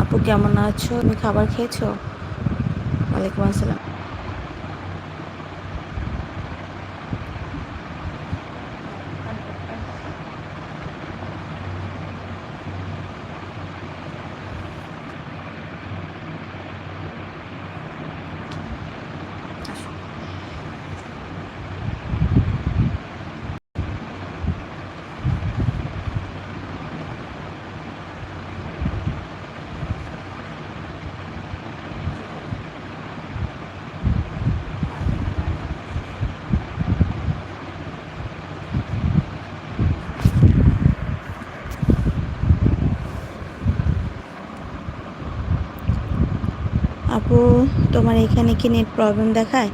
আপু কেমন আছো? তুমি খাবার খেয়েছো? ওয়ালাইকুম আসসালাম। আপু, তোমার এখানে কি নেট প্রবলেম দেখায়?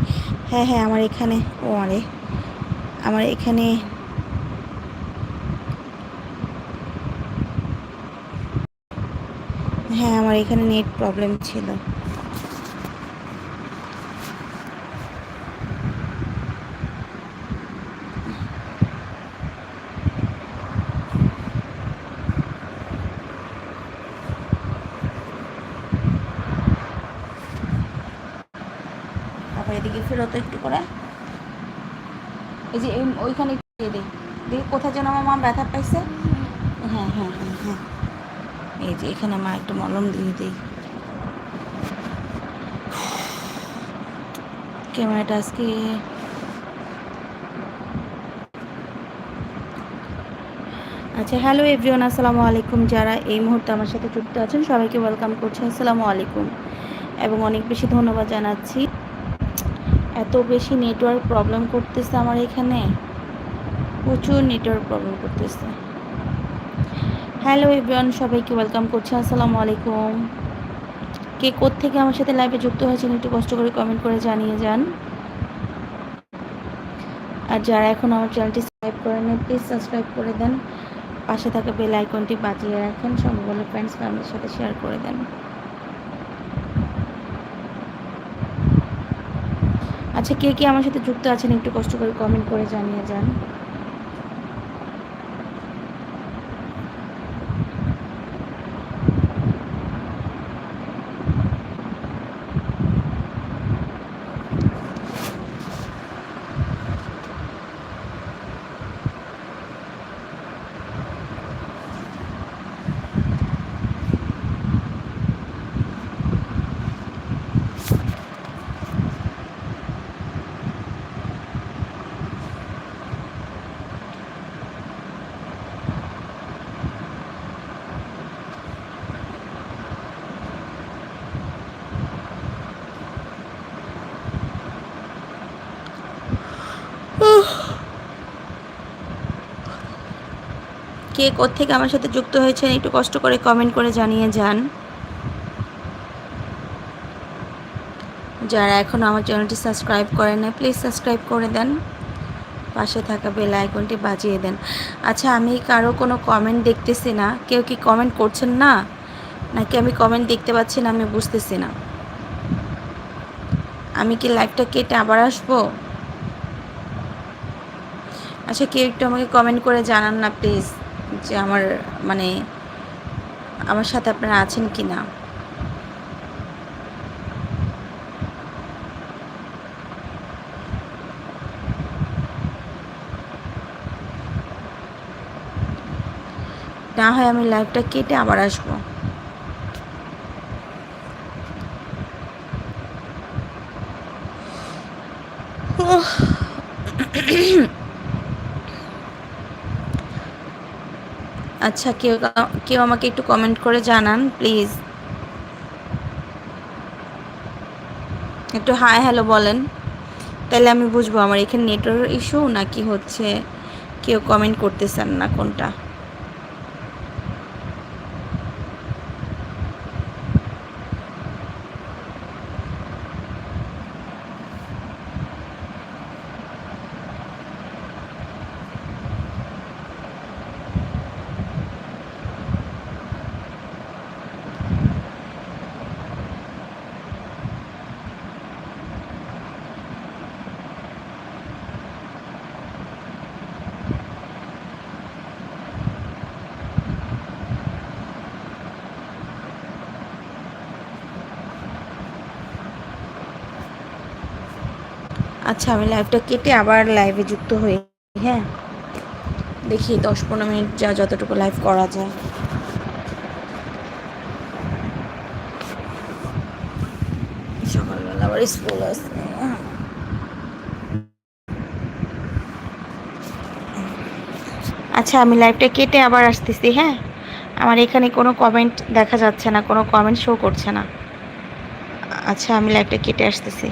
হ্যাঁ হ্যাঁ আমার এখানে। ও, আরে। আমার এখানে হ্যাঁ আমার এখানে নেট প্রবলেম ছিল। এদিকে ফেরত একটু করে। এই যে ওইখানে দেখি কোথায় যেন আমার মা ব্যথা পাইছে। হ্যাঁ হ্যাঁ হ্যাঁ হ্যাঁ। এই যে এখানে মা একটু মলম দিয়ে দিই ক্যামেরাটা আজকে আচ্ছা হ্যালো এভরিওয়ান, আসসালামু আলাইকুম। যারা এই মুহূর্তে আমার সাথে যুক্ত আছেন, সবাইকে ওয়েলকাম করছি। আসসালামু আলাইকুম। এবং অনেক বেশি ধন্যবাদ জানাচ্ছি। এত বেশি নেটওয়ার্ক প্রবলেম করতেছে আমার এখানে? প্রচুর নেটওয়ার্ক প্রবলেম করতেছে। হ্যালো এভরিওয়ান সবাইকে ওয়েলকাম করছি, আসসালামু আলাইকুম। কে থেকে আমার সাথে লাইভে যুক্ত হয়েছেন একটু কষ্ট করে কমেন্ট করে জানিয়ে যান। আর যারা এখন আমার চ্যানেলটি সাবস্ক্রাইব করেন প্লিজ সাবস্ক্রাইব করে দেন। পাশে থাকা বেল আইকনটি বাজিয়ে রাখেন সম্ভব ফ্রেন্ডস ফ্যামিলির সাথে শেয়ার করে দেন। আচ্ছা কে কে আমার সাথে যুক্ত আছেন একটু কষ্ট করে কমেন্ট করে জানিয়ে যান। কে থেকে আমার সাথে যুক্ত হয়েছেন একটু কষ্ট করে কমেন্ট করে জানিয়ে যান। যারা এখন আমার চ্যানেলটি সাবস্ক্রাইব করেন না প্লিজ সাবস্ক্রাইব করে দেন। পাশে থাকা বেল আইকনটি বাজিয়ে দেন। আচ্ছা আমি কারও কোনো কমেন্ট দেখতেছি না? কেউ কি কমেন্ট করছেন না? নাকি আমি কমেন্ট দেখতে পাচ্ছি না, আমি বুঝতেছি না। আমি কি লাইভটা কেটে আবার আসব? আচ্ছা কেউ একটু আমাকে কমেন্ট করে জানান না প্লিজ যে আমার মানে আমার সাথে আপনারা আছেন কি না না হয় আমি লাইভটা কেটে আবার আসব। আচ্ছা কেউ কেউ আমাকে একটু কমেন্ট করে জানান প্লিজ একটু হাই হ্যালো বলেন। তাহলে আমি বুঝব আমার এখানে নেটওয়ার্ক ইস্যু নাকি হচ্ছে কেউ কমেন্ট করতেছেন না কোনটা। আচ্ছা আমি লাইভটা কেটে আবার লাইভে যুক্ত হই হ্যাঁ? দেখি দশ পনেরো মিনিট যা যতটুকু লাইভ করা যায়। সকালবেলা আবার স্কুল আছে আচ্ছা আমি লাইভটা কেটে আবার আসতেছি হ্যাঁ? আমার এখানে কোনো কমেন্ট দেখা যাচ্ছে না, কোনো কমেন্ট শো করছে না। আচ্ছা আমি লাইভটা কেটে আসতেছি।